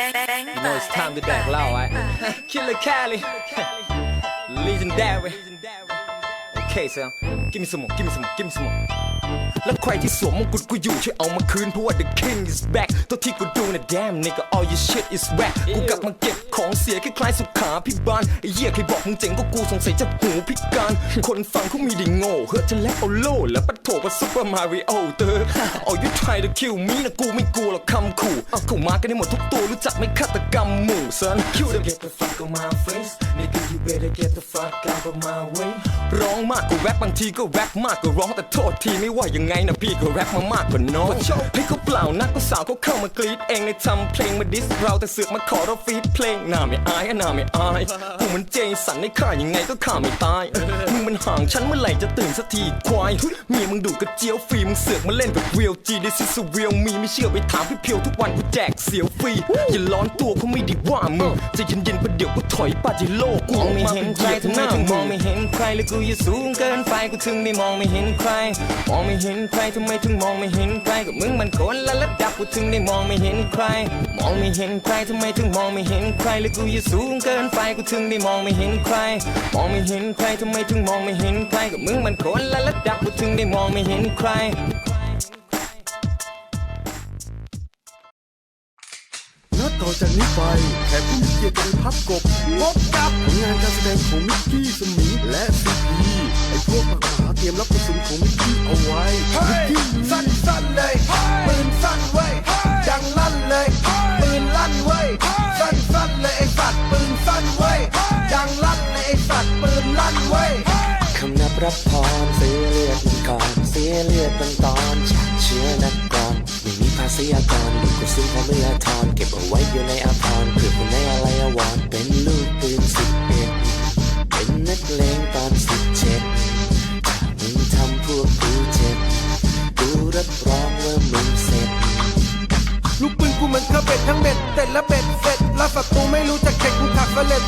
You know it's time to back low, right? Killer Cali, legendary. Okay, so give me some more, give me some give me some more. แล้วใครที่สวมมงกุฎกูอยู่ช่วยเอามาคืนเพราะว่า the king is back ตัวที่กูดูนะ damn nigga all your shit is whack กูกลับมาเก็บของเสียคล้ายๆสุขาพิบาลไอ้เหี้ยใครบอกมึงเจ๋งก็กูสงสัยจะหูพิการ คนฟังเขามีไดีโง่เฮ้ยจะแล้วเอาโล่แล้วปัดโถกับซุปเปอร์มาริโอเตอร์ all you try to kill me นะกูไม่กลัวหรอกคำขู่เอาเข้ามากันได้หมดทุกตัวรู้จักไหม่ฆาตกรรมหมู่ son kill them get the fuck on my face nigga you better get the fuck out of my way ร้องมากกว่าแรปบางทีก็แรปมากกว่าร้องแต่โทษทีไม่ว่ายังไงนะพี่ก็แรปมามากกว่าน้องให้เขาเปล่านักก็สาวเขาเข้ามากรีดเองในทำเพลงมาดิสเราแต่เสือกมาขอเราฟีดเพลงหน้าไม่อายอะหน้าไม่อายกูมันเจสันในข่ายังไงก็ข่าไม่ตายมึงมันห่างฉันเมื่อไหร่จะตื่นสักทีควายเมียมึงดูดกระเจียวฟรีมึงเสือกมาเล่นกับเรียลจีดิซิสเรียลมีไม่เชื่อไปถามพี่เพียวทุกวันกูแจกเสียวฟรีอย่าร้อนตัวเขาไม่ได้ว่ามึงใจะเย็นๆประเดี๋ยวกูถอยปาจิโลกูมองไม่เห็นใครทำไมถึงมองไม่เห็นใครแล้วกูอยู่สูงเกินไปกูถึงได้มองไม่เห็นใคร มองไม่เห็นใครทำไมถึงมองไม่เห็นใครกับมึงมันคนละระดับกูถึงได้มองไม่เห็นใคร มองไม่เห็นใครทำไมถึงมองไม่เห็นใครแล้วกูอยู่สูงเกินไปกูถึงได้มองไม่เห็นใคร มองไม่เห็นใครทำไมถึงมองไม่เห็นใครกับมึงมันคนละระดับกูถึงได้มองไม่เห็นใคร อจากนี้ไปแขกผู้มีเกียรติจะได้พับกบพบกับผลงานการแสดงของมิกกี้สมิงและซีพีไอ้พวกปากหมาเตรียมรับกระสุนของมิกกี้เอาไว้มิกกี้สั้นสั้นๆเลยปืนสั้นเว้ยดังลั่นเลยปืนลั่นเว้ยสั้นสั้นๆเลยไอ้สัตว์ปืนสั้นเว้ยดังลั่นเลยไอ้สัตว์ปืนลั่นเว้ยคำนับรับพรเสียเลือดมันก่อนเสียเลือดเป็นตอนจากเชื้อนักกรอน ไม่มีภาษีอากรลูกกระสุนของเมื่อทอน เก็บเอาไว้อยู่ในอาภรณ์เพื่อคนในอะไรอาวรณ์เป็น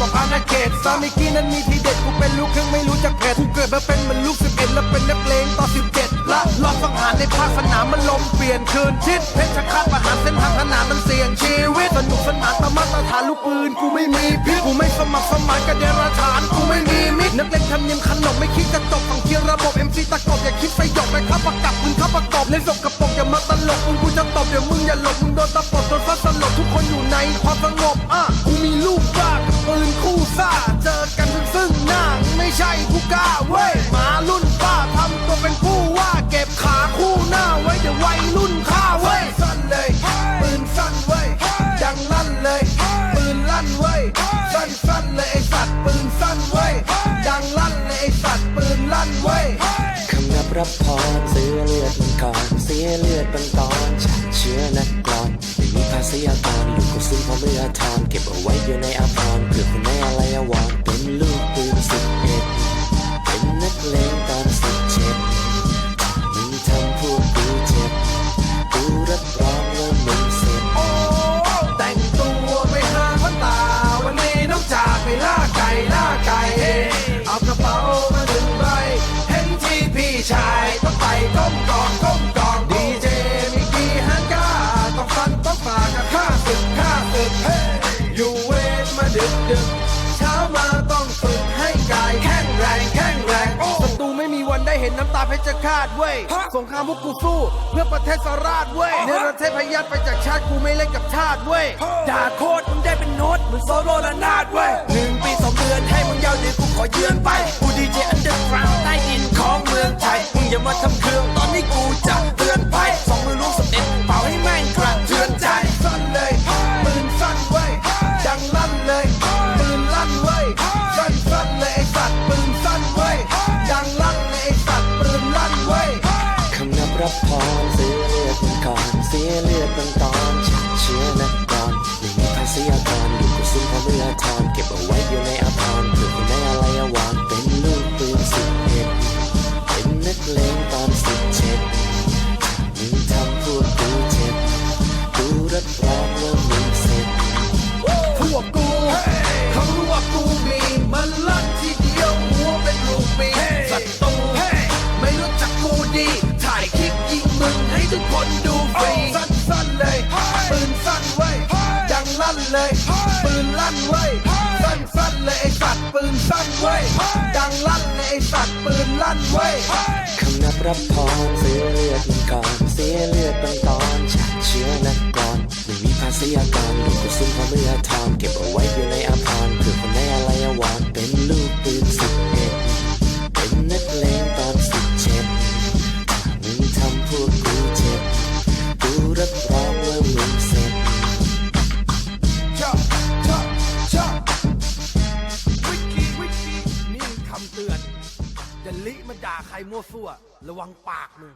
บอกอาณาเขตซามิกี้นั้นมีทีเด็ดกูเป็นลูกครึ่งไม่รู้จักเผ็ดกูเกิดมาเป็นเหมือนลูกสิบเอ็ดและเป็นนักเลงต่อสิบเจ็ดละลองสังหารในภาคสนามมันลมเปลี่ยนคืนทิศเพชรฆาตประหารเส้นทางสนามมันเสี่ยงชีวิตสนุกสนานตามมาตรฐานลูกปืนกูไม่มีพิษกูไม่สมัครสมานกับเดรัจฉานกูไม่มีมิตรนักเลงทำเนียมขนมไม่คิดจะจบฝั่งเคียระบบเอ็มซีตะกบอย่าคิดสยบไปครับประกับมึงครับประกอบเล่นสกปรกอย่ามาตลกมึงกูจะตบเดี๋ยวมึงอย่าหลบมึงโดนตะปบจนฟ้าสลบทุกคนอยู่ในความสงบอะกูมีลูกบ้า ปืนคู่ซ่า เจอกันซึ่งซึ่งหน้า ไม่ใช่ผู้กล้าเว้ยหมารุ่นป้าทำตัวเป็นผู้ว่าเก็บขาคู่หน้าไว้เดี๋ยววัยรุ่นฆ่าเว้ยสั้นเลยปืนสั้นเว้ยดังลั่นเลยปืนลั่นเว้ยสั้นสั้นเลยไอสัตว์ปืนสั้นเว้ยดังลั่นเลยไอสัตว์ปืนลั่นเว้ยคำนับรับพรเสียเลือดมันก่อนเสียเลือดเป็นตอนจากเชื้อนักกรอน ภาษีอากรลูกกระสุนขอเมื่อทอนเก็บเอาไว้อยู่ในอาภรณ์เพื่อคนในอะไรอาวรณ์เป็นลูกปืนสิบเอ็ดเป็นนักเลง เห็นน้ำตาเพชรฆาตเว้ยสงครามพวกกูสู้ เพื่อประเทศสราชเว้ยเนรเทพยัดไปจากชาติกูไม่เล่นกับชาติเว้ยด่าโคตรมึงได้เป็นโน้ตเหมือนโซโลระนาดเว้ยหนึ่งปีสองเดือนให้มึงยาวเดี๋ยวกูขอเยื สียเลือดบางตอนเชื้อนักกรอนไม่มีภาษีอากรลูกกระสุนของเมื่อทอนเก็บเอาไว้ เลยปืนลั่นเว้ยสั้นสั้นๆเลยไอสัตว์ปืนสั้นเว้ยดังลั่นเลยไอสัตว์ปืนลั่นเว้ยคำนับรับพรเสียเลือดมันก่อนเสียเลือดบางตอนฉันเชื้อนักกรไม่มีภาษียากรลูกระสุนพอเมื่อทอนเก็บเอาไว้อยู่ใน วซั่ว ระวังปากมึง